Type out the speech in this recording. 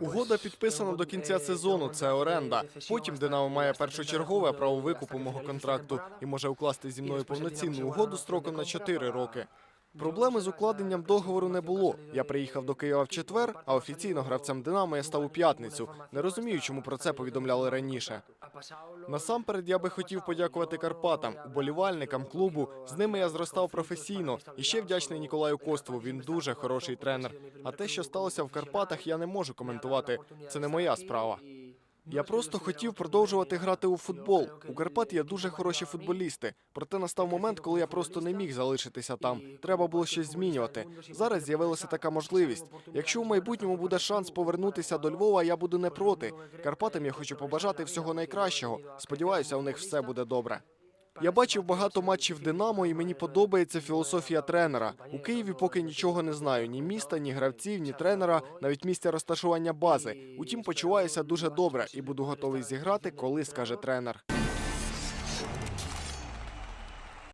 Угода підписана до кінця сезону. Це оренда. Потім Динамо має першочергове право викупу мого контракту і може укласти зі мною повноцінну угоду строком на 4 роки. Проблеми з укладенням договору не було. Я приїхав до Києва в четвер, а офіційно гравцем Динамо я став у п'ятницю. Не розумію, чому про це повідомляли раніше. Насамперед я би хотів подякувати Карпатам, уболівальникам клубу. З ними я зростав професійно. І ще вдячний Ніколаю Костову. Він дуже хороший тренер. А те, що сталося в Карпатах, я не можу коментувати. Це не моя справа. Я просто хотів продовжувати грати у футбол. У Карпат є дуже хороші футболісти. Проте настав момент, коли я просто не міг залишитися там. Треба було щось змінювати. Зараз з'явилася така можливість. Якщо в майбутньому буде шанс повернутися до Львова, я буду не проти. Карпатам я хочу побажати всього найкращого. Сподіваюся, у них все буде добре. Я бачив багато матчів Динамо, і мені подобається філософія тренера. У Києві поки нічого не знаю: ні міста, ні гравців, ні тренера, навіть місця розташування бази. Утім, почуваюся дуже добре і буду готовий зіграти, коли скаже тренер.